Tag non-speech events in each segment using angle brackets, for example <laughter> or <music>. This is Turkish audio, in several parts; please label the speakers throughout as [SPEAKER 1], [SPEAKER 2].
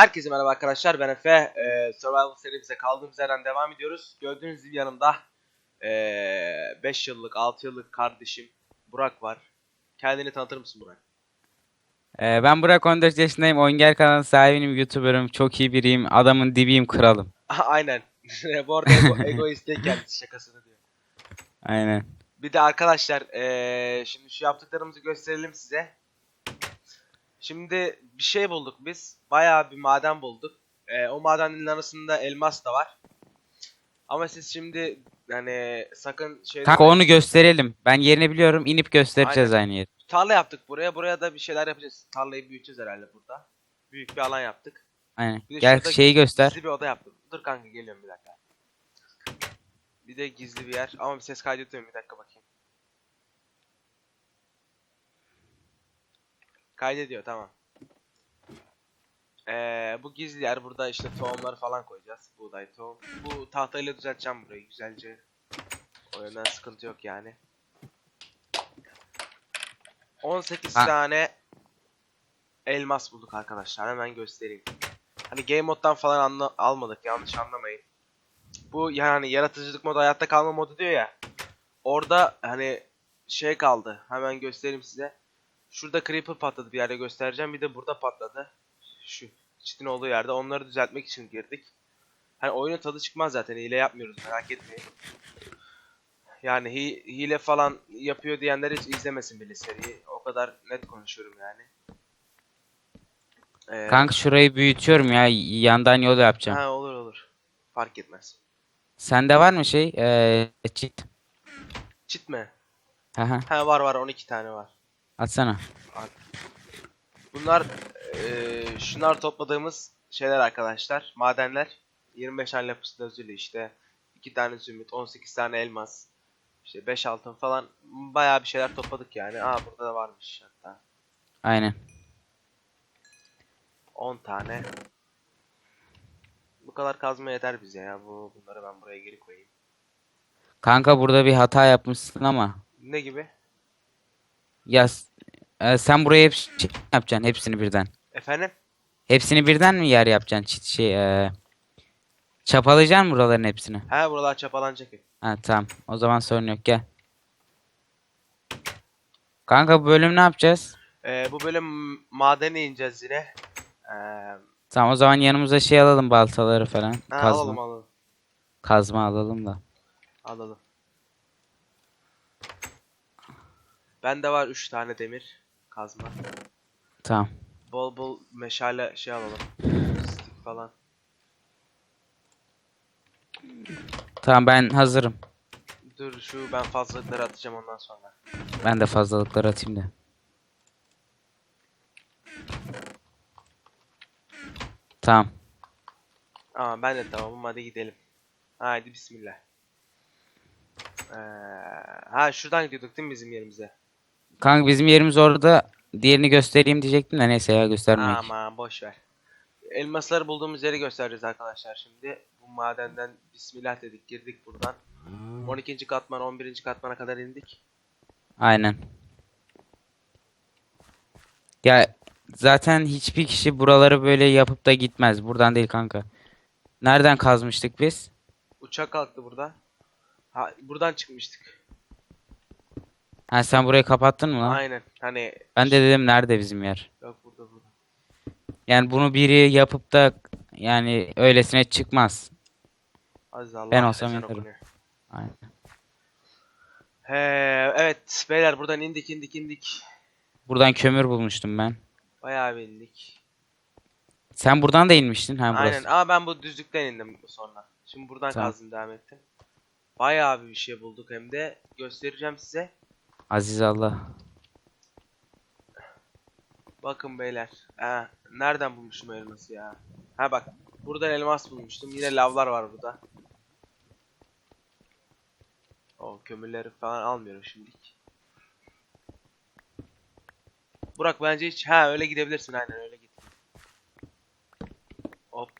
[SPEAKER 1] Herkese merhaba arkadaşlar ben Efe. Ee, Survival serimize kaldığımız yerden devam ediyoruz. Gördüğünüz gibi yanımda 5 yıllık 6 yıllık kardeşim Burak var. Kendini tanıtır mısın Burak?
[SPEAKER 2] Ee, ben Burak 14 yaşındayım. Oyunger kanalının sahibiyim, YouTuber'ım. Çok iyi biriyim. Adamın dibiyim, kralım. <laughs>
[SPEAKER 1] Aynen. <laughs> Bu arada ego, egoist değil kendisi şakasını diyor.
[SPEAKER 2] Aynen.
[SPEAKER 1] Bir de arkadaşlar ee, şimdi şu yaptıklarımızı gösterelim size. Şimdi bir şey bulduk biz. Bayağı bir maden bulduk. Ee, o madenlerin arasında elmas da var. Ama siz şimdi yani sakın şey
[SPEAKER 2] Kanka onu gösterelim. Ben yerini biliyorum. İnip göstereceğiz aynı yeri.
[SPEAKER 1] Tarla yaptık buraya. Buraya da bir şeyler yapacağız. Tarlayı büyüteceğiz herhalde burada. Büyük bir alan yaptık.
[SPEAKER 2] Aynen.
[SPEAKER 1] Bir de
[SPEAKER 2] Gel
[SPEAKER 1] şurada
[SPEAKER 2] şeyi göster.
[SPEAKER 1] Gizli bir oda yaptım. Dur kanka geliyorum bir dakika. Bir de gizli bir yer. Ama bir ses kaydediyorum bir dakika bakayım. Kaydediyor tamam. Ee, bu gizli yer. Burada işte tohumları falan koyacağız. Buğday tohum. Bu tahtayla düzelteceğim burayı güzelce. O yönden sıkıntı yok yani. 18
[SPEAKER 2] Ha.
[SPEAKER 1] tane elmas bulduk arkadaşlar. Hemen göstereyim. Hani game moddan falan anla- almadık yanlış anlamayın. Bu yani yaratıcılık modu hayatta kalma modu diyor ya. Orada hani şey kaldı. Hemen göstereyim size. Şurada creeper patladı bir yerde göstereceğim. Bir de burada patladı. Şu çitin olduğu yerde. Onları düzeltmek için girdik. Hani oyunun tadı çıkmaz zaten. Hile yapmıyoruz merak etmeyin. Yani hi- hile falan yapıyor diyenler hiç izlemesin bile seriyi. O kadar net konuşuyorum yani. Ee,
[SPEAKER 2] Kanka şurayı büyütüyorum ya. Yandan yol yapacağım.
[SPEAKER 1] Ha olur olur. Fark etmez.
[SPEAKER 2] Sende var mı şey? Ee, cheat.
[SPEAKER 1] Çit mi?
[SPEAKER 2] Haha.
[SPEAKER 1] Ha var var 12 tane var.
[SPEAKER 2] Atsana.
[SPEAKER 1] Bunlar eee şunlar topladığımız şeyler arkadaşlar. Madenler. 25 tane lapis lazuli işte. 2 tane zümrüt, 18 tane elmas. İşte 5 altın falan. Bayağı bir şeyler topladık yani. Aa burada da varmış hatta.
[SPEAKER 2] Aynen.
[SPEAKER 1] 10 tane. Bu kadar kazma yeter bize ya. Bu bunları ben buraya geri koyayım.
[SPEAKER 2] Kanka burada bir hata yapmışsın ama.
[SPEAKER 1] Ne gibi?
[SPEAKER 2] Ya s- e, sen buraya hep şey yapacaksın. Hepsini birden.
[SPEAKER 1] Efendim?
[SPEAKER 2] Hepsini birden mi yer yapacaksın? Çit şey ee, Çapalayacaksın buraların hepsini.
[SPEAKER 1] Ha buralar çapalanacak.
[SPEAKER 2] Ha tamam. O zaman sorun yok gel. Kanka bu bölüm ne yapacağız?
[SPEAKER 1] Eee, bu bölüm madene ineceğiz yine. Eee
[SPEAKER 2] Tamam o zaman yanımıza şey alalım baltaları falan.
[SPEAKER 1] ha,
[SPEAKER 2] Kazma.
[SPEAKER 1] alalım alalım.
[SPEAKER 2] Kazma alalım da.
[SPEAKER 1] Alalım. Bende var 3 tane demir kazma.
[SPEAKER 2] Tamam.
[SPEAKER 1] Bol bol meşale şey alalım. Stick falan.
[SPEAKER 2] Tamam ben hazırım.
[SPEAKER 1] Dur şu ben fazlalıkları atacağım ondan sonra.
[SPEAKER 2] Ben de fazlalıkları atayım da. Tamam.
[SPEAKER 1] Aa ben de tamamım hadi gidelim. Haydi bismillah. Ee, ha şuradan gidiyorduk değil mi bizim yerimize?
[SPEAKER 2] Kanka bizim yerimiz orada. Diğerini göstereyim diyecektim de neyse ya göstermek.
[SPEAKER 1] Aman boş ver. Elmasları bulduğumuz yeri göstereceğiz arkadaşlar şimdi. Bu madenden bismillah dedik girdik buradan. 12. katman 11. katmana kadar indik.
[SPEAKER 2] Aynen. Ya zaten hiçbir kişi buraları böyle yapıp da gitmez. Buradan değil kanka. Nereden kazmıştık biz?
[SPEAKER 1] Uçak kalktı burada. Ha buradan çıkmıştık.
[SPEAKER 2] Ha sen burayı kapattın mı lan?
[SPEAKER 1] Aynen. Hani
[SPEAKER 2] Ben de dedim nerede bizim yer?
[SPEAKER 1] yok burada burada.
[SPEAKER 2] Yani bunu biri yapıp da yani öylesine çıkmaz.
[SPEAKER 1] Aziz Allah.
[SPEAKER 2] Ben olsam
[SPEAKER 1] ezan
[SPEAKER 2] yaparım.
[SPEAKER 1] okunuyor.
[SPEAKER 2] Aynen.
[SPEAKER 1] He, evet beyler buradan indik indik indik.
[SPEAKER 2] Buradan kömür bulmuştum ben.
[SPEAKER 1] Bayağı bir indik.
[SPEAKER 2] Sen buradan da inmiştin ha burası.
[SPEAKER 1] Aynen ama ben bu düzlükten indim sonra. Şimdi buradan
[SPEAKER 2] Tamam.
[SPEAKER 1] kazdım devam ettim. Bayağı bir şey bulduk hem de göstereceğim size.
[SPEAKER 2] Aziz Allah.
[SPEAKER 1] Bakın beyler. Ha, nereden bulmuşum elması ya? Ha bak. Buradan elmas bulmuştum. Yine lavlar var burada. O kömürleri falan almıyorum şimdilik. Burak bence hiç ha öyle gidebilirsin aynen öyle git. Hop.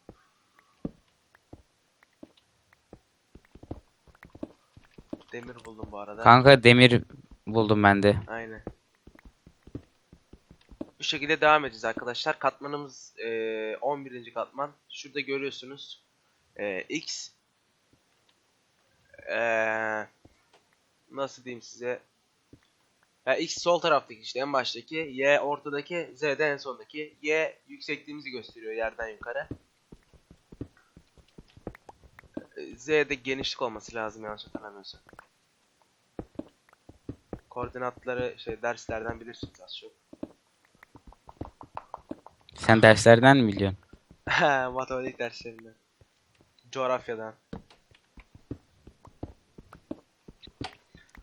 [SPEAKER 1] Demir buldum bu arada.
[SPEAKER 2] Kanka demir buldum ben de.
[SPEAKER 1] Aynen. şekilde devam edeceğiz arkadaşlar. Katmanımız eee 11. katman. Şurada görüyorsunuz. Eee, X eee, nasıl diyeyim size? Ya X sol taraftaki işte en baştaki, Y ortadaki, Z de en sondaki. Y yüksekliğimizi gösteriyor yerden yukarı. Eee, Z'de genişlik olması lazım yanlış hatırlamıyorsam. Koordinatları şey derslerden bilirsiniz az çok.
[SPEAKER 2] Sen derslerden mi biliyorsun?
[SPEAKER 1] Matematik derslerinden. Coğrafyadan.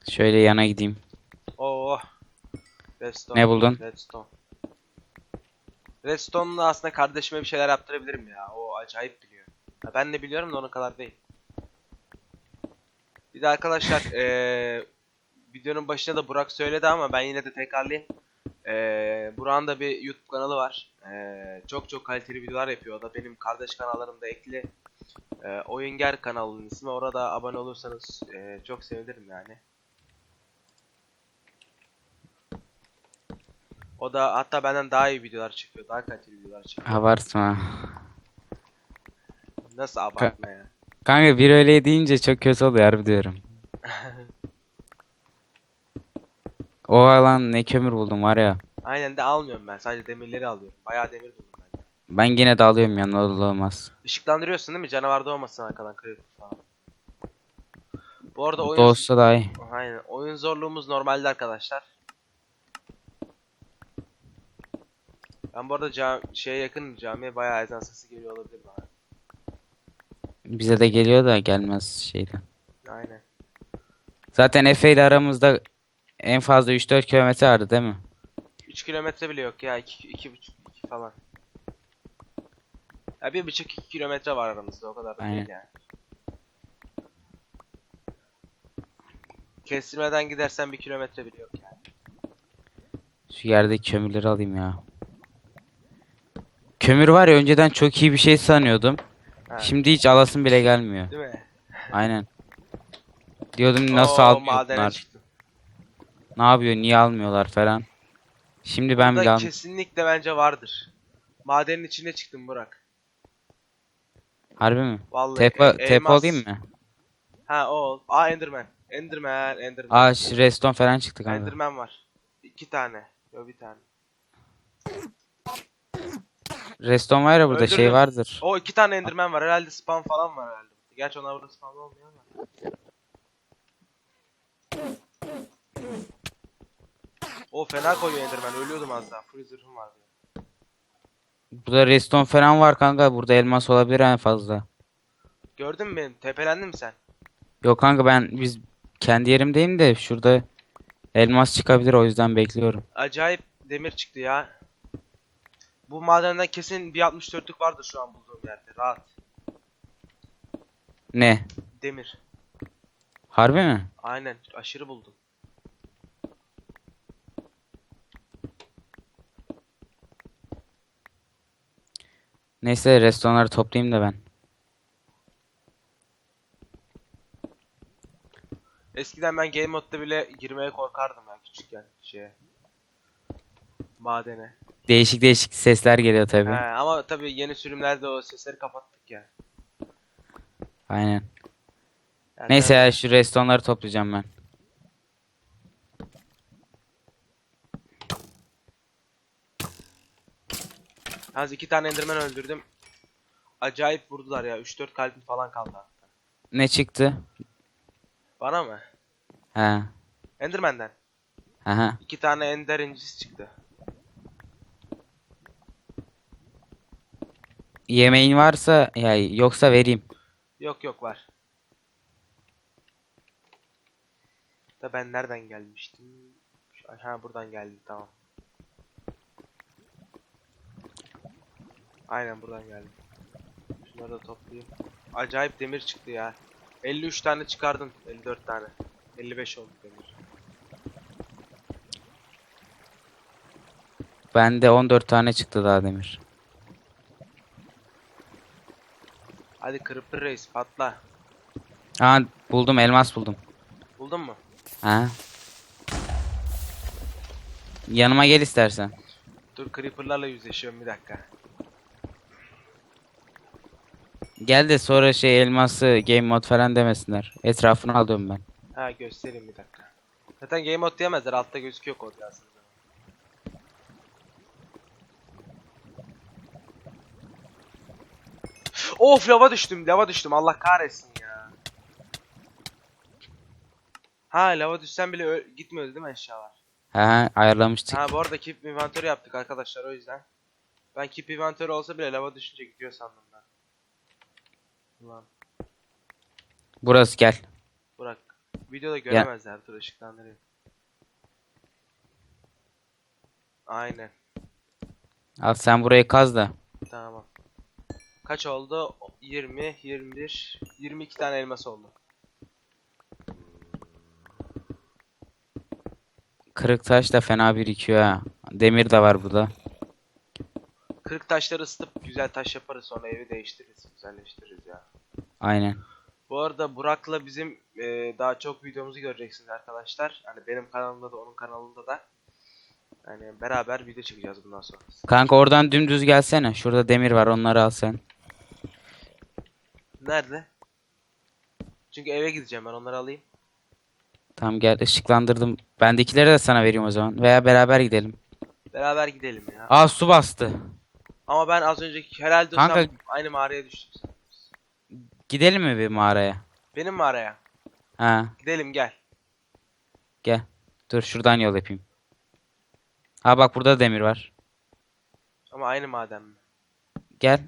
[SPEAKER 2] Şöyle yana gideyim.
[SPEAKER 1] Oo. Redstone.
[SPEAKER 2] Ne buldun?
[SPEAKER 1] Redstone. Redstone'la aslında kardeşime bir şeyler yaptırabilirim ya. O acayip biliyor. Ya ben de biliyorum da onun kadar değil. Bir de arkadaşlar <laughs> eee videonun başında da Burak söyledi ama ben yine de tekrarlayayım. Eee Burak'ın da bir YouTube kanalı var. Eee, çok çok kaliteli videolar yapıyor. O da benim kardeş kanallarımda ekli. Eee Oyunger kanalının ismi. Orada abone olursanız eee, çok sevinirim yani. O da hatta benden daha iyi videolar çekiyor. Daha kaliteli videolar çekiyor.
[SPEAKER 2] Abartma.
[SPEAKER 1] Nasıl abartma ya?
[SPEAKER 2] Kanka bir öyle deyince çok kötü oluyor harbi diyorum. <laughs> O alan ne kömür buldum var ya.
[SPEAKER 1] Aynen de almıyorum ben. Sadece demirleri alıyorum. Bayağı demir buldum ben.
[SPEAKER 2] Ben yine de alıyorum ya ne olur olmaz.
[SPEAKER 1] Işıklandırıyorsun değil mi? Canavar doğmasın arkadan creeper falan. Bu arada oyun...
[SPEAKER 2] da olsa daha iyi.
[SPEAKER 1] Aynen. Oyun zorluğumuz normalde arkadaşlar. Ben bu arada cam şeye yakın camiye bayağı ezan sesi geliyor olabilir bana.
[SPEAKER 2] Bize de geliyor da gelmez şeyden.
[SPEAKER 1] Aynen.
[SPEAKER 2] Zaten Efe ile aramızda en fazla 3-4 kilometre vardı değil mi?
[SPEAKER 1] 3 kilometre bile yok ya. 2 2 2 falan. Ya bir buçuk 2 kilometre var aramızda o kadar da değil
[SPEAKER 2] Aynen.
[SPEAKER 1] yani. Kestirmeden gidersen bir kilometre bile yok yani.
[SPEAKER 2] Şu yerdeki kömürleri alayım ya. Kömür var ya önceden çok iyi bir şey sanıyordum.
[SPEAKER 1] Ha,
[SPEAKER 2] Şimdi hiç alasım bile gelmiyor.
[SPEAKER 1] değil mi?
[SPEAKER 2] Aynen. Diyordum nasıl
[SPEAKER 1] Oo,
[SPEAKER 2] almıyor
[SPEAKER 1] madene
[SPEAKER 2] bunlar?
[SPEAKER 1] çıktım.
[SPEAKER 2] Ne yapıyor? Niye almıyorlar falan. Şimdi ben bile al-
[SPEAKER 1] kesinlikle bence vardır. Madenin içine çıktım Burak.
[SPEAKER 2] Harbi mi?
[SPEAKER 1] Vallahi
[SPEAKER 2] Tepe,
[SPEAKER 1] e-
[SPEAKER 2] tepe
[SPEAKER 1] elmas.
[SPEAKER 2] olayım mı?
[SPEAKER 1] Ha o ol. Aa Enderman. Enderman, Enderman.
[SPEAKER 2] Aa şu redstone falan çıktı kanka.
[SPEAKER 1] Enderman var. İki tane. Yok bir tane.
[SPEAKER 2] Redstone var ya burada şey
[SPEAKER 1] Öldürdüm.
[SPEAKER 2] vardır.
[SPEAKER 1] O iki tane Enderman var. Herhalde spam falan var herhalde. Gerçi onlar burada spam olmuyor ama. O fena koyuyor Enderman. Ölüyordum az daha. Full zırhım vardı.
[SPEAKER 2] Burada redstone falan var kanka. Burada elmas olabilir en fazla.
[SPEAKER 1] Gördün mü benim? Tepelendin mi sen?
[SPEAKER 2] Yok kanka ben biz kendi yerimdeyim de şurada elmas çıkabilir o yüzden bekliyorum.
[SPEAKER 1] Acayip demir çıktı ya. Bu madenden kesin bir 64'lük vardır şu an bulduğum yerde. Rahat.
[SPEAKER 2] Ne?
[SPEAKER 1] Demir.
[SPEAKER 2] Harbi mi?
[SPEAKER 1] Aynen. Aşırı buldum.
[SPEAKER 2] Neyse redstone'ları toplayayım da ben.
[SPEAKER 1] Eskiden ben game modda bile girmeye korkardım ya küçükken şeye. Madene.
[SPEAKER 2] Değişik değişik sesler geliyor tabi.
[SPEAKER 1] He, ama tabii yeni sürümlerde o sesleri kapattık ya.
[SPEAKER 2] Aynen.
[SPEAKER 1] Yani
[SPEAKER 2] Neyse ya şu redstone'ları toplayacağım ben.
[SPEAKER 1] Az iki tane enderman öldürdüm. Acayip vurdular ya. 3-4 kalbim falan kaldı hatta.
[SPEAKER 2] Ne çıktı?
[SPEAKER 1] Bana mı?
[SPEAKER 2] He.
[SPEAKER 1] Enderman'den.
[SPEAKER 2] Aha.
[SPEAKER 1] İki tane ender incisi çıktı.
[SPEAKER 2] Yemeğin varsa ya yoksa vereyim.
[SPEAKER 1] Yok yok var. Da ben nereden gelmiştim? Ha buradan geldim tamam. Aynen buradan geldim. Şunları da toplayayım. Acayip demir çıktı ya. 53 tane çıkardın. 54 tane. 55 oldu demir.
[SPEAKER 2] Bende 14 tane çıktı daha demir.
[SPEAKER 1] Hadi Creeper Reis patla.
[SPEAKER 2] Aa buldum elmas buldum.
[SPEAKER 1] Buldun mu?
[SPEAKER 2] Ha. Yanıma gel istersen.
[SPEAKER 1] Dur creeper'larla yüzleşiyorum bir dakika.
[SPEAKER 2] Gel de sonra şey elması game mod falan demesinler. Etrafını alıyorum ben.
[SPEAKER 1] Ha göstereyim bir dakika. Zaten game mode diyemezler altta gözüküyor kod zaman. Of lava düştüm lava düştüm Allah kahretsin ya. Ha lava düşsen bile gitmiyordu değil mi eşyalar?
[SPEAKER 2] He he ayarlamıştık.
[SPEAKER 1] Ha bu arada keep inventory yaptık arkadaşlar o yüzden. Ben keep inventory olsa bile lava düşünce gidiyor sandım. Ulan
[SPEAKER 2] Burası gel.
[SPEAKER 1] bırak. Videoda göremezler dur ışıklandırayım. Aynen.
[SPEAKER 2] Al sen burayı kaz da.
[SPEAKER 1] Tamam. Kaç oldu? 20, 21, 22 tane elmas oldu.
[SPEAKER 2] Kırık taş da fena birikiyor ha. Demir de var burada.
[SPEAKER 1] 40 taşları ısıtıp güzel taş yaparız sonra evi değiştiririz, güzelleştiririz ya.
[SPEAKER 2] Aynen.
[SPEAKER 1] Bu arada Burak'la bizim e, daha çok videomuzu göreceksiniz arkadaşlar. Hani benim kanalımda da onun kanalında da. Yani beraber video çekeceğiz bundan sonra.
[SPEAKER 2] Kanka oradan dümdüz gelsene. Şurada demir var onları al sen.
[SPEAKER 1] Nerede? Çünkü eve gideceğim ben onları alayım.
[SPEAKER 2] Tamam gel ışıklandırdım. Bendekileri de sana vereyim o zaman. Veya beraber gidelim.
[SPEAKER 1] Beraber gidelim ya.
[SPEAKER 2] Aa su bastı.
[SPEAKER 1] Ama ben az önceki herhalde
[SPEAKER 2] Kanka-
[SPEAKER 1] Kanka... aynı mağaraya düştüm.
[SPEAKER 2] Gidelim mi bir mağaraya?
[SPEAKER 1] Benim mağaraya.
[SPEAKER 2] Ha
[SPEAKER 1] Gidelim gel.
[SPEAKER 2] gel. Dur şuradan yol yapayım. Ha bak burada demir var.
[SPEAKER 1] Ama aynı maden mi?
[SPEAKER 2] Gel.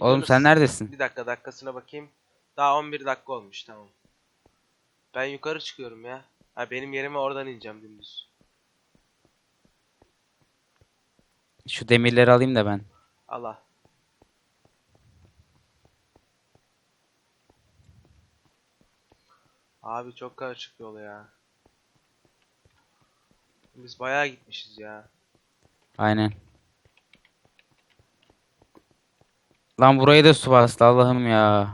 [SPEAKER 2] Oğlum sen neredesin?
[SPEAKER 1] Bir dakika dakikasına bakayım. Daha 11 dakika olmuş tamam. Ben yukarı çıkıyorum ya. Ha benim yerime oradan ineceğim dümdüz.
[SPEAKER 2] Şu demirleri alayım da ben.
[SPEAKER 1] Allah. Abi çok karışık yol ya. Biz bayağı gitmişiz ya.
[SPEAKER 2] Aynen. Lan burayı da su bastı Allah'ım ya.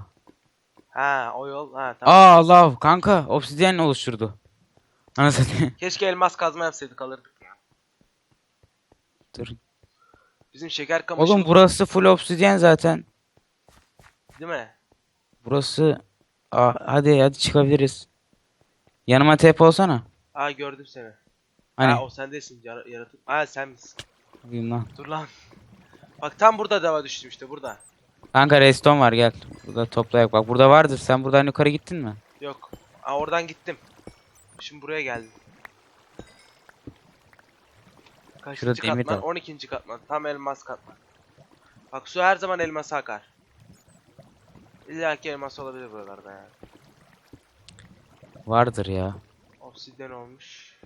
[SPEAKER 1] Ha o yol ha tamam.
[SPEAKER 2] Aa Allah kanka obsidyen oluşturdu. Anasını.
[SPEAKER 1] Keşke elmas kazma yapsaydık alırdık ya.
[SPEAKER 2] Dur.
[SPEAKER 1] Bizim şeker kamışı
[SPEAKER 2] Oğlum burası full obsidyen zaten.
[SPEAKER 1] değil mi?
[SPEAKER 2] Burası Aa, hadi hadi çıkabiliriz. Yanıma tep olsana.
[SPEAKER 1] Aa gördüm seni.
[SPEAKER 2] Hani
[SPEAKER 1] Ha o sen değilsin yara- yaratık. Ha sen misin?
[SPEAKER 2] Bakayım lan.
[SPEAKER 1] Dur lan. Bak tam burada dava düştüm işte burada.
[SPEAKER 2] Kanka reston var gel. Burada toplayak bak burada vardır. Sen buradan yukarı gittin mi?
[SPEAKER 1] Yok. Aa oradan gittim. Şimdi buraya geldim.
[SPEAKER 2] Şurada
[SPEAKER 1] Kaçıncı
[SPEAKER 2] demir de
[SPEAKER 1] katman?
[SPEAKER 2] var.
[SPEAKER 1] 12. katman. Tam elmas katman. Bak su her zaman elmasa akar. İlla ki elmas olabilir buralarda ya.
[SPEAKER 2] Vardır ya.
[SPEAKER 1] Obsidyen olmuş.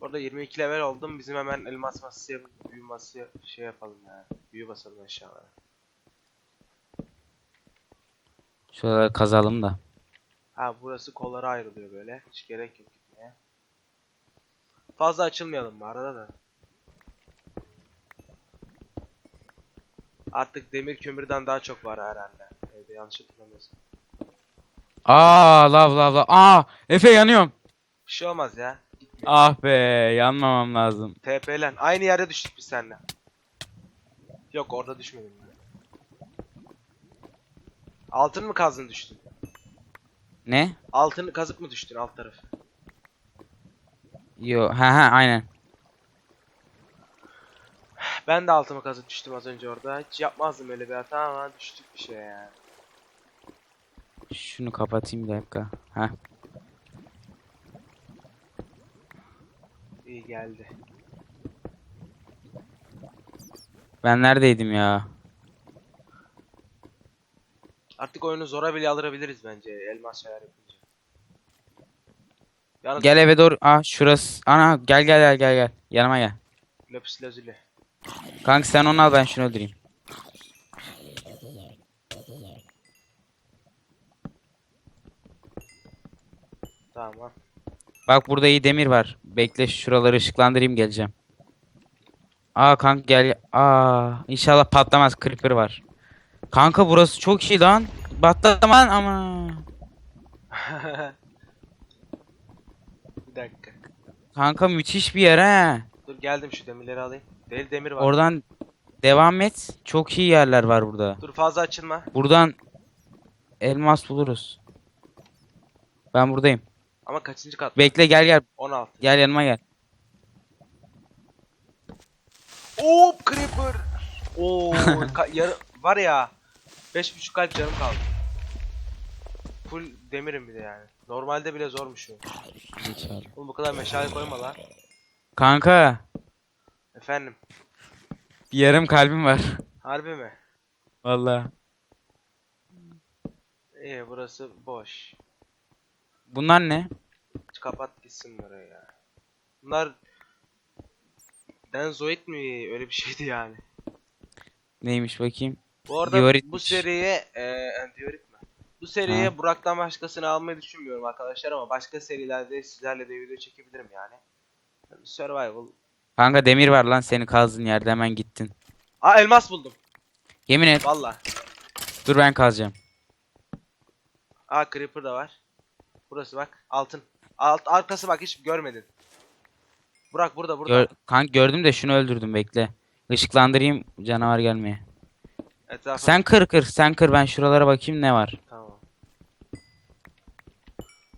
[SPEAKER 1] Orada 22 level oldum. Bizim hemen elmas masası yapıp büyü masası şey yapalım ya. Büyü basalım aşağıya.
[SPEAKER 2] Şuraları kazalım da.
[SPEAKER 1] Ha burası kollara ayrılıyor böyle. Hiç gerek yok. Fazla açılmayalım arada da. Artık demir kömürden daha çok var herhalde. Evde yanlış hatırlamıyorsam.
[SPEAKER 2] Aa lav lav lav. Aa Efe yanıyorum.
[SPEAKER 1] Bir şey olmaz ya. Gitmiyor.
[SPEAKER 2] Ah be yanmamam lazım.
[SPEAKER 1] TP'len. Aynı yerde düştük biz seninle. Yok orada düşmedim ben. Altın mı kazdın düştün?
[SPEAKER 2] Ne?
[SPEAKER 1] Altın kazıp mı düştün alt tarafı?
[SPEAKER 2] Yo ha ha aynen.
[SPEAKER 1] Ben de altımı kazıp düştüm az önce orada. Hiç yapmazdım öyle bir hata ama düştük bir şey yani.
[SPEAKER 2] Şunu kapatayım bir dakika. Ha.
[SPEAKER 1] İyi geldi.
[SPEAKER 2] Ben neredeydim ya?
[SPEAKER 1] Artık oyunu zora bile alırabiliriz bence elmas şeyler yapınca. Yalnız
[SPEAKER 2] Gel eve doğru. Aa şurası. Ana gel gel gel gel gel. Yanıma gel.
[SPEAKER 1] lapis lazuli.
[SPEAKER 2] Kanka sen onu al ben şunu öldüreyim.
[SPEAKER 1] Tamam.
[SPEAKER 2] Bak burada iyi demir var. Bekle şuraları ışıklandırayım geleceğim. Aa kanka gel. Aa inşallah patlamaz. Creeper var. Kanka burası çok iyi lan. Patlaman ama. <laughs>
[SPEAKER 1] bir dakika.
[SPEAKER 2] Kanka müthiş bir yer he.
[SPEAKER 1] Dur geldim şu demirleri alayım. Deli demir var.
[SPEAKER 2] Oradan devam et. Çok iyi yerler var burada.
[SPEAKER 1] Dur fazla açılma.
[SPEAKER 2] Buradan elmas buluruz. Ben buradayım.
[SPEAKER 1] Ama kaçıncı kat?
[SPEAKER 2] Bekle gel gel.
[SPEAKER 1] 16.
[SPEAKER 2] Gel yanıma gel.
[SPEAKER 1] Hop creeper. Oo var ya 5.5 kalp canım kaldı. Full demirim bir de yani. Normalde bile zormuş o. Oğlum bu kadar meşale koyma lan.
[SPEAKER 2] Kanka
[SPEAKER 1] Efendim.
[SPEAKER 2] bir yarım kalbim var.
[SPEAKER 1] Harbi mi?
[SPEAKER 2] Vallahi.
[SPEAKER 1] İyi burası boş.
[SPEAKER 2] Bunlar ne?
[SPEAKER 1] Kapat gitsin burayı ya. Bunlar Denzoid mi? Öyle bir şeydi yani.
[SPEAKER 2] Neymiş bakayım.
[SPEAKER 1] Bu arada
[SPEAKER 2] Dioritmiş.
[SPEAKER 1] bu seriye e, diorit mi? Bu seriye
[SPEAKER 2] Ha.
[SPEAKER 1] Burak'tan başkasını almayı düşünmüyorum arkadaşlar ama başka serilerde sizlerle de video çekebilirim yani. Survival.
[SPEAKER 2] Kanka demir var lan seni kazdığın yerde hemen gittin.
[SPEAKER 1] Aa elmas buldum.
[SPEAKER 2] Yemin et.
[SPEAKER 1] Valla.
[SPEAKER 2] Dur ben kazacağım.
[SPEAKER 1] Aa creeper da var. Burası bak. Altın. Alt arkası bak hiç görmedin. Burak burada burada.
[SPEAKER 2] Gör, kanka gördüm de şunu öldürdüm bekle. Işıklandırayım canavar gelmeye.
[SPEAKER 1] Etrafı.
[SPEAKER 2] Sen kır kır sen kır ben şuralara bakayım ne var.
[SPEAKER 1] Tamam.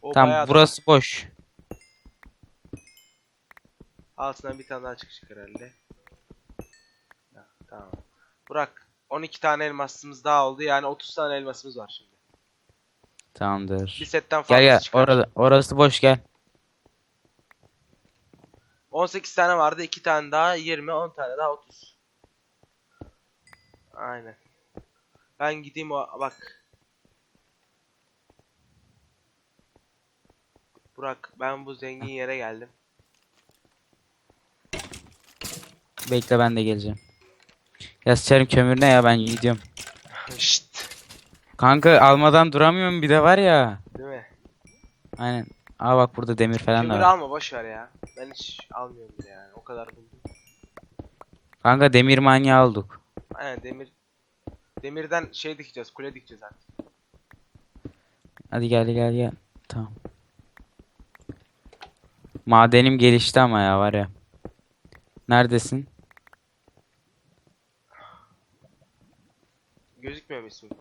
[SPEAKER 1] O
[SPEAKER 2] Tamam
[SPEAKER 1] bayağı da-
[SPEAKER 2] burası boş.
[SPEAKER 1] Altından bir tane daha çıkacak herhalde. Ya, tamam. Burak 12 tane elmasımız daha oldu. Yani 30 tane elmasımız var şimdi.
[SPEAKER 2] Tamamdır.
[SPEAKER 1] Bir setten fazla
[SPEAKER 2] Gel gel
[SPEAKER 1] çıkar.
[SPEAKER 2] orada orası boş gel.
[SPEAKER 1] 18 tane vardı. 2 tane daha 20, 10 tane daha 30. Aynen. Ben gideyim o bak. Burak ben bu zengin yere geldim.
[SPEAKER 2] Bekle ben de geleceğim. Ya sıçarım kömür ne ya ben gidiyorum. <laughs>
[SPEAKER 1] Şşt.
[SPEAKER 2] Kanka almadan duramıyorum bir de var ya.
[SPEAKER 1] Değil mi?
[SPEAKER 2] Aynen. Aa bak burada demir falan da
[SPEAKER 1] Kömür
[SPEAKER 2] var.
[SPEAKER 1] alma boş ver ya. Ben hiç almıyorum bile yani. O kadar buldum.
[SPEAKER 2] Kanka demir manyağı olduk.
[SPEAKER 1] Aynen demir demirden şey dikeceğiz, kule dikeceğiz artık.
[SPEAKER 2] Hadi gel gel gel. Tamam. Madenim gelişti ama ya var ya. Neredesin?
[SPEAKER 1] Gözükmüyor mu ismin?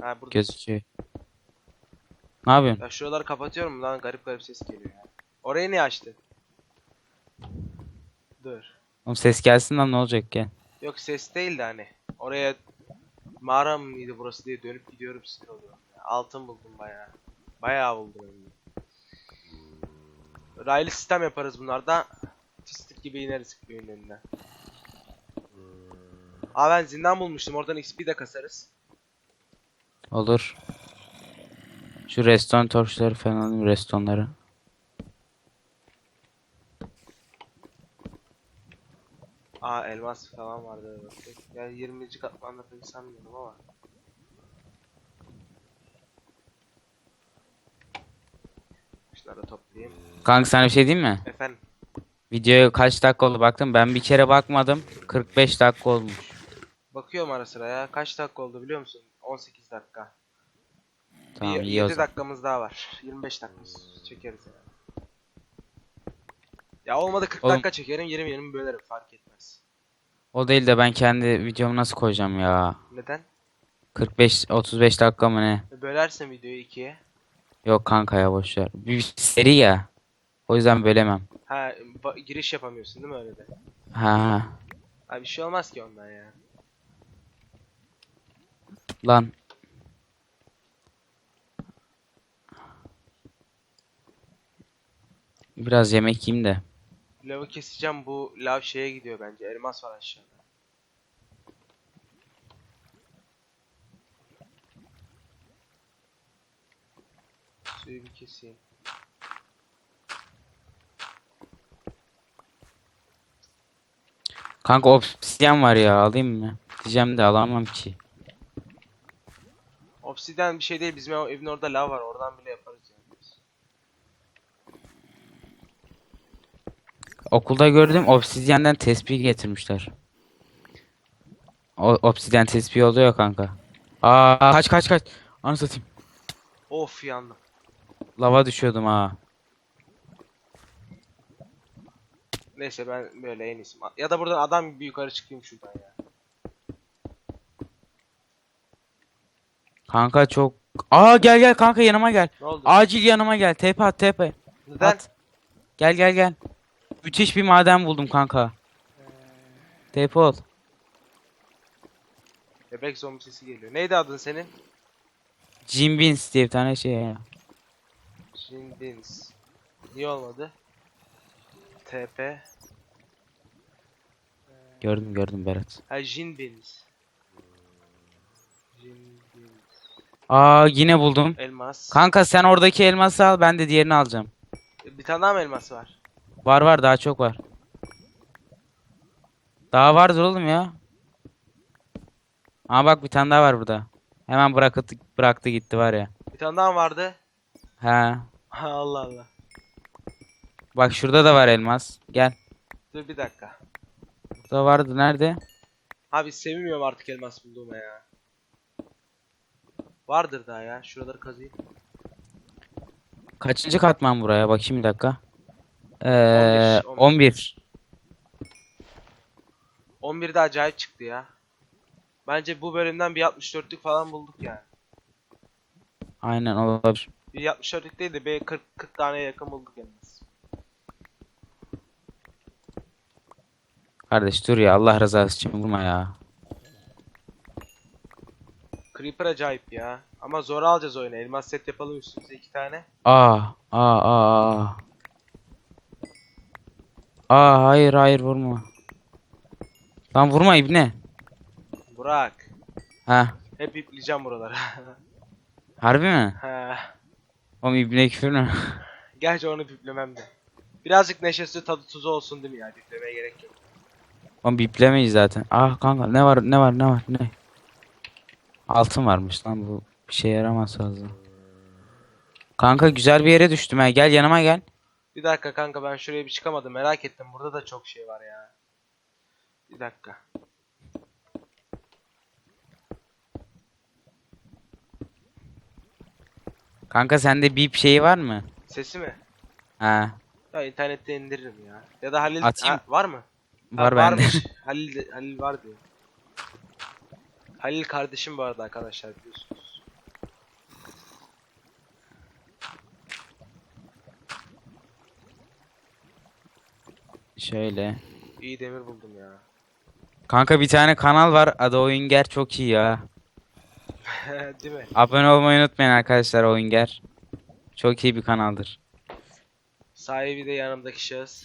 [SPEAKER 1] Ha burada.
[SPEAKER 2] Gözüküyor. Ne yapıyorsun?
[SPEAKER 1] Ya şuraları kapatıyorum lan garip garip ses geliyor ya. Orayı niye açtın? Dur.
[SPEAKER 2] Oğlum ses gelsin lan ne olacak gel.
[SPEAKER 1] Yok ses değil de hani. Oraya mağara mıydı burası diye dönüp gidiyorum sinir oluyorum. ya. Altın buldum bayağı. Bayağı buldum. Raylı sistem yaparız bunlarda. Fıstık gibi ineriz köyün önüne. Aa ben zindan bulmuştum. Oradan XP de kasarız.
[SPEAKER 2] Olur. Şu reston torçları falan alayım restonları.
[SPEAKER 1] Aa elmas falan vardı. Evet. Yani 20. katmanda pek sanmıyorum ama. Da toplayayım.
[SPEAKER 2] Kanka sana bir şey diyeyim mi?
[SPEAKER 1] Efendim.
[SPEAKER 2] Videoya kaç dakika oldu baktım. Ben bir kere bakmadım. 45 dakika olmuş.
[SPEAKER 1] Bakıyorum ara sıra ya. Kaç dakika oldu biliyor musun? 18 dakika.
[SPEAKER 2] Tamam
[SPEAKER 1] bir,
[SPEAKER 2] iyi o
[SPEAKER 1] 7
[SPEAKER 2] zaman.
[SPEAKER 1] dakikamız daha var. 25 dakikamız çekeriz yani. Ya olmadı 40
[SPEAKER 2] Oğlum-
[SPEAKER 1] dakika çekerim 20 20 bölerim fark etmez.
[SPEAKER 2] O değil de ben kendi videomu nasıl koyacağım ya?
[SPEAKER 1] Neden?
[SPEAKER 2] 45 35 dakika mı ne?
[SPEAKER 1] Bölersin videoyu ikiye.
[SPEAKER 2] Yok kanka ya boş ver. Bir seri ya. O yüzden bölemem.
[SPEAKER 1] Ha giriş yapamıyorsun değil mi öyle de?
[SPEAKER 2] Ha
[SPEAKER 1] Ha bir şey olmaz ki ondan ya.
[SPEAKER 2] lan. Biraz yemek yiyeyim de.
[SPEAKER 1] Lavı keseceğim bu lav şeye gidiyor bence. Elmas var aşağıda. Suyu bir keseyim.
[SPEAKER 2] Kanka obsidyen var ya alayım mı? Diyeceğim de alamam ki.
[SPEAKER 1] Obsidian bir şey değil. Bizim ev- evin orada lav var. Oradan bile yaparız yani. biz.
[SPEAKER 2] Okulda gördüm obsidyenden tespih getirmişler. O obsidyen tespih oluyor kanka. Aa kaç kaç kaç. Anı satayım.
[SPEAKER 1] Of yandım.
[SPEAKER 2] Lava düşüyordum ha.
[SPEAKER 1] Neyse ben böyle en iyisi. Ya da buradan adam gibi yukarı çıkayım şuradan ya.
[SPEAKER 2] Kanka çok... Aa gel gel kanka yanıma gel.
[SPEAKER 1] Ne oldu?
[SPEAKER 2] Acil yanıma gel. Tepe at tepe.
[SPEAKER 1] Neden?
[SPEAKER 2] At. Gel gel gel. Müthiş bir maden buldum kanka. Tepe ol.
[SPEAKER 1] Bebek zombi sesi geliyor. Neydi adın senin?
[SPEAKER 2] Jim Beans diye bir tane şey ya.
[SPEAKER 1] Jindins. Niye olmadı? TP.
[SPEAKER 2] Gördüm gördüm Berat.
[SPEAKER 1] Ha Jinbins. Jinbins.
[SPEAKER 2] Aa yine buldum.
[SPEAKER 1] Elmas.
[SPEAKER 2] Kanka sen oradaki elması al ben de diğerini alacağım.
[SPEAKER 1] Bir tane daha mı elması var?
[SPEAKER 2] Var var daha çok var. Daha vardır oğlum ya. Aa bak bir tane daha var burada. Hemen bıraktı, bıraktı gitti var ya.
[SPEAKER 1] Bir tane daha mı vardı?
[SPEAKER 2] He. <laughs>
[SPEAKER 1] Allah Allah.
[SPEAKER 2] Bak şurada da var elmas. Gel.
[SPEAKER 1] Dur bir dakika.
[SPEAKER 2] Burada vardı nerede?
[SPEAKER 1] Abi sevmiyorum artık elmas bulduğuma ya. Vardır daha ya. Şuraları kazıyım.
[SPEAKER 2] Kaçıncı katman buraya? Bakayım bir dakika. Ee,
[SPEAKER 1] 11,
[SPEAKER 2] 11.
[SPEAKER 1] 11'de acayip çıktı ya. Bence bu bölümden bir 64'lük falan bulduk yani.
[SPEAKER 2] Aynen olabilir.
[SPEAKER 1] Bir 64'lük değil de bir 40, 40 taneye yakın bulduk elmas.
[SPEAKER 2] Kardeş dur ya Allah rızası için vurma ya.
[SPEAKER 1] Creeper acayip ya. Ama zor alacağız oyunu. Elmas set yapalım üstümüze iki tane.
[SPEAKER 2] Aa, aa, aa, aa. Aa hayır hayır vurma. Lan vurma ibne.
[SPEAKER 1] Burak.
[SPEAKER 2] Ha,
[SPEAKER 1] Hep ipleyeceğim buraları. <laughs>
[SPEAKER 2] harbi mi?
[SPEAKER 1] Ha.
[SPEAKER 2] Oğlum ibne küfür mü? <laughs>
[SPEAKER 1] Gerçi onu piplemem de. Birazcık neşesi tadı tuzu olsun değil mi ya? Piplemeye gerek yok.
[SPEAKER 2] Oğlum biplemeyiz zaten. Ah kanka ne var ne var ne var ne? Altın varmış lan bu bir şey yaramaz fazla. Kanka güzel bir yere düştüm ha. Gel yanıma gel.
[SPEAKER 1] Bir dakika kanka ben şuraya bir çıkamadım. Merak ettim. Burada da çok şey var ya. Bir dakika.
[SPEAKER 2] Kanka sende bip şeyi var mı?
[SPEAKER 1] Sesi mi?
[SPEAKER 2] Ha,
[SPEAKER 1] Ya internette indiririm ya. Ya da Halil
[SPEAKER 2] Atayım.
[SPEAKER 1] Ha, var mı? Ha,
[SPEAKER 2] var bende.
[SPEAKER 1] varmış. <laughs> Halil de- Halil var diyor. Halil kardeşim bu arada arkadaşlar biliyorsunuz.
[SPEAKER 2] Şöyle.
[SPEAKER 1] İyi demir buldum ya.
[SPEAKER 2] Kanka bir tane kanal var. Adı Oyunger çok iyi ya. <laughs>
[SPEAKER 1] Değil mi?
[SPEAKER 2] Abone olmayı unutmayın arkadaşlar Oyunger. Çok iyi bir kanaldır.
[SPEAKER 1] Sahibi de yanımdaki şahıs.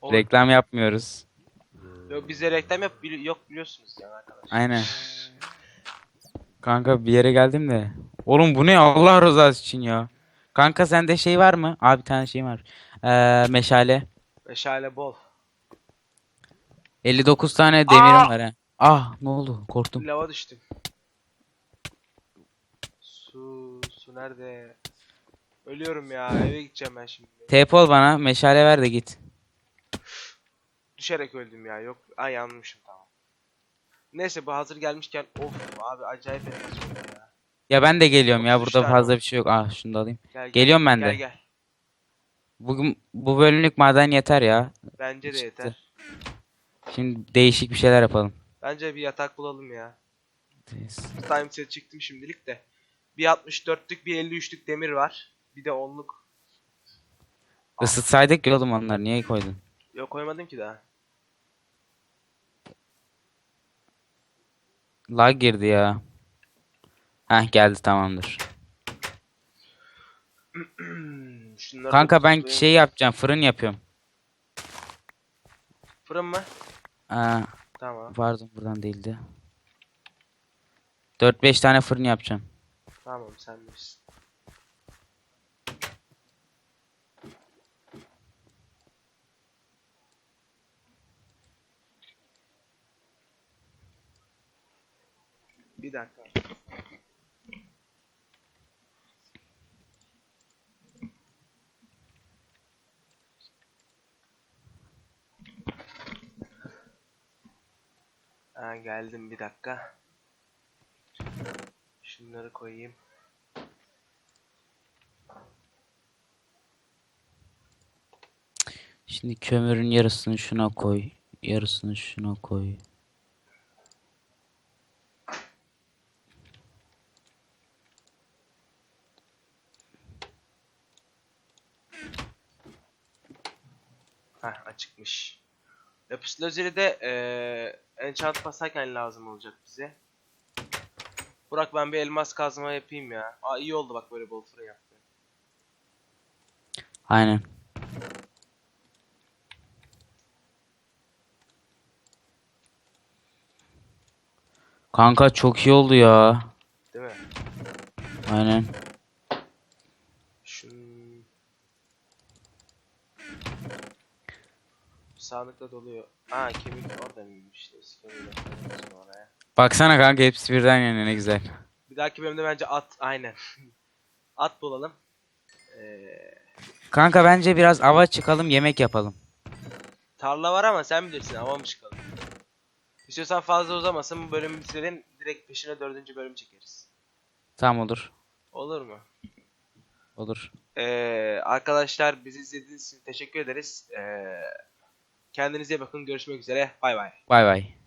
[SPEAKER 1] Oğlum,
[SPEAKER 2] Reklam yapmıyoruz.
[SPEAKER 1] Yok bize reklam yap bili- yok biliyorsunuz yani arkadaşlar.
[SPEAKER 2] Aynen. Kanka bir yere geldim de. Oğlum bu ne Allah rızası için ya. Kanka sende şey var mı? Abi bir tane şey var. Ee, meşale.
[SPEAKER 1] Meşale bol.
[SPEAKER 2] 59 tane demirim
[SPEAKER 1] Aa!
[SPEAKER 2] var ha. Ah ne oldu? Korktum.
[SPEAKER 1] Lava düştüm. Su, su nerede? Ölüyorum ya eve gideceğim ben şimdi.
[SPEAKER 2] TP ol bana. Meşale ver de git.
[SPEAKER 1] Düşerek öldüm ya yok. Ay yanmışım tamam. Neyse bu hazır gelmişken of abi acayip enerji ya.
[SPEAKER 2] Ya ben de geliyorum ya.
[SPEAKER 1] 33
[SPEAKER 2] Burada
[SPEAKER 1] tane
[SPEAKER 2] fazla bir şey yok. Ah şunu da alayım.
[SPEAKER 1] Gel, gel,
[SPEAKER 2] Geliyorum ben
[SPEAKER 1] gel,
[SPEAKER 2] de.
[SPEAKER 1] Gel
[SPEAKER 2] Bugün bu bölümlük maden yeter ya.
[SPEAKER 1] Bence de
[SPEAKER 2] Çıktı.
[SPEAKER 1] yeter.
[SPEAKER 2] Şimdi değişik bir şeyler yapalım.
[SPEAKER 1] Bence bir yatak bulalım ya. Time set çıktım şimdilik de. Bir 64'lük bir 53'lük demir var. Bir de 10'luk.
[SPEAKER 2] Isıtsaydık ya oğlum onları. Niye koydun?
[SPEAKER 1] Yok koymadım ki daha.
[SPEAKER 2] Lag girdi ya. Heh geldi tamamdır. <clears throat>
[SPEAKER 1] Şunları
[SPEAKER 2] Kanka ben
[SPEAKER 1] toplayayım.
[SPEAKER 2] şey yapacağım. Fırın yapıyorum.
[SPEAKER 1] Fırın mı?
[SPEAKER 2] Aa,
[SPEAKER 1] Tamam.
[SPEAKER 2] pardon buradan değildi. 4-5 tane fırın yapacağım.
[SPEAKER 1] Tamam sen bilirsin. Bir dakika. Ha, geldim bir dakika. Şunları koyayım.
[SPEAKER 2] Şimdi kömürün yarısını şuna koy. Yarısını şuna koy.
[SPEAKER 1] Heh açıkmış. Lapis lazuli de eee enchant basarken lazım olacak bize. Burak ben bir elmas kazma yapayım ya. Aa iyi oldu bak böyle bol fırın yaptı.
[SPEAKER 2] Aynen. Kanka çok iyi oldu ya.
[SPEAKER 1] Değil mi?
[SPEAKER 2] Aynen.
[SPEAKER 1] Sağlıkla doluyor. Aa kemik orada mıymış işte. Oraya.
[SPEAKER 2] Baksana kanka hepsi birden yani ne güzel.
[SPEAKER 1] Bir dahaki bölümde bence at aynen. <laughs> at bulalım. Ee,
[SPEAKER 2] Kanka bence biraz ava çıkalım yemek yapalım.
[SPEAKER 1] tarla var ama sen bilirsin hava mı çıkalım. İstiyorsan fazla uzamasın bu bölümü bitirelim. Direkt peşine dördüncü bölüm çekeriz.
[SPEAKER 2] Tamam olur.
[SPEAKER 1] Olur mu?
[SPEAKER 2] Olur.
[SPEAKER 1] Ee, arkadaşlar bizi izlediğiniz için teşekkür ederiz. Ee, kendinize bakın. Görüşmek üzere. Bay bay.
[SPEAKER 2] Bay bay.